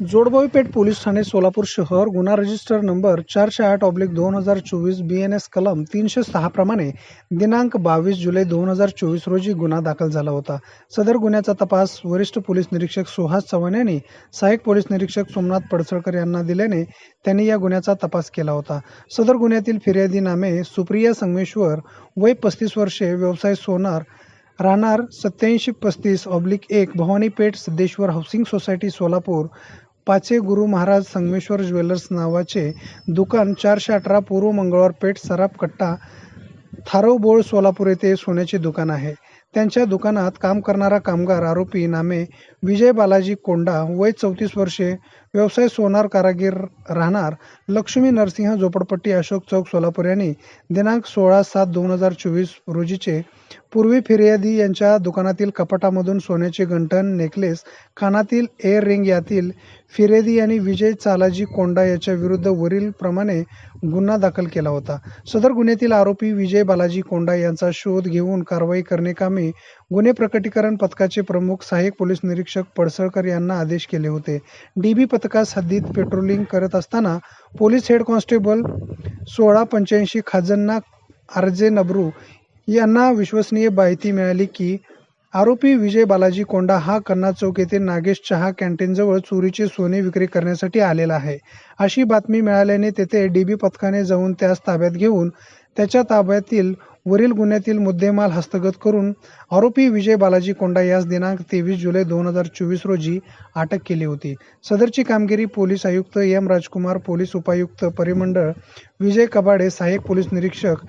जोडबावी Peth police ठाणे सोलापूर शहर गुन्हा रजिस्टर नंबर चारशे आठ ऑब्लिक दोन हजार चोवीस बी एन एस कलम तीनशे सहा प्रमाणे दिनांक बावीस जुलै दोन हजार चोवीस रोजी गुन्हा दाखल झाला होता. सदर गुन्ह्याचा तपास वरिष्ठ पोलीस निरीक्षक सुहास चव्हाण यांनी सहाय्यक पोलीस निरीक्षक सोमनाथ पडसळकर यांना दिल्याने त्यांनी या गुन्ह्याचा तपास केला होता. सदर गुन्ह्यातील फिर्यादी नामे सुप्रिया संगमेश्वर वय पस्तीस वर्षे व्यवसाय सोनार राहणार सत्याऐंशी पस्तीस ऑब्लिक एक भवानीपेठ सिद्धेश्वर हाऊसिंग सोसायटी सोलापूर पाचे गुरु महाराज संगमेश्वर ज्वेलर्स नावाचे दुकान चारशे अठरा पूर्व मंगळवार पेठ सराफ कट्टा थारोबोळ सोलापूर येथे सोन्याचे दुकान आहे. त्यांच्या दुकानात काम करणारा कामगार आरोपी नामे विजय बालाजी कोंडा वय चौतीस वर्षे व्यवसाय सोनार कारागीर राहणार लक्ष्मी नरसिंह झोपडपट्टी अशोक चौक सोलापूर यांनी दिनांक सोळा सात दोन हजार चोवीस रोजीचे पूर्वी फिर्यादी यांच्या दुकानातील कपाटामधून सोन्याचे गंठण नेकलेस कानातील एअर रिंग यातील फिर्यादी यांनी विजय चालाजी कोंडा याच्या विरुद्ध वरील प्रमाणे गुन्हा दाखल केला होता. सदर गुन्ह्यातील आरोपी विजय बालाजी कोंडा यांचा शोध घेऊन कारवाई करणे कामी गुन्हे प्रकटीकरण पथकाचे प्रमुख सहाय्यक पोलीस निरीक्षक पडसळकर यांना आदेश केले होते. डीबी पथकास हद्दीत पेट्रोलिंग करत असताना पोलीस हेड कॉन्स्टेबल सोळा पंच्याऐंशी खाजन्ना आरजे नबरू यांना विश्वसनीय माहिती मिळाली की आरोपी विजय बालाजी कोंडा हा कन्ना चौक येथे नागेश चहा कॅन्टीनजवळ चोरीचे सोने विक्री करण्यासाठी आलेला आहे. अशी बातमी मिळाल्याने तेथे डीबी पथकाने जाऊन त्यास ताब्यात घेऊन त्याच्या ताब्यातील वरील गुन्ह्यातील मुद्देमाल हस्तगत करून आरोपी विजय बालाजी कोंडा यास दिनांक तेवीस जुलै दोन हजार चोवीस रोजी अटक केली होती. सदरची कामगिरी पोलीस आयुक्त एम राजकुमार पोलीस उपायुक्त परिमंडळ विजय कबाडे सहाय्यक पोलीस निरीक्षक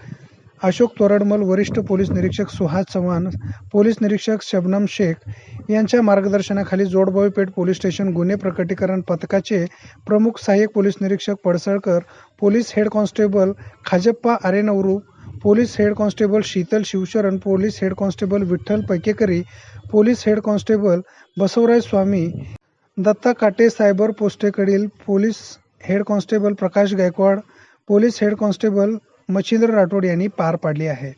अशोक तोरडमल वरिष्ठ पोलीस निरीक्षक सुहास चव्हाण पोलीस निरीक्षक शबनम शेख यांच्या मार्गदर्शनाखाली जोडबावी पेठ पोलीस स्टेशन गुन्हे प्रकटीकरण पथकाचे प्रमुख सहाय्यक पोलीस निरीक्षक Padsalkar police head constable Khajappa Arenavaru police head constable Sheetal Shivsharan police head constable Vitthal Paikekari police head constable Basavraj Swami Datta Kate cyber पोस्टेकडील police head constable Prakash Gaikwad police head constable Machhindra Rathod यांनी पार पाडली आहे.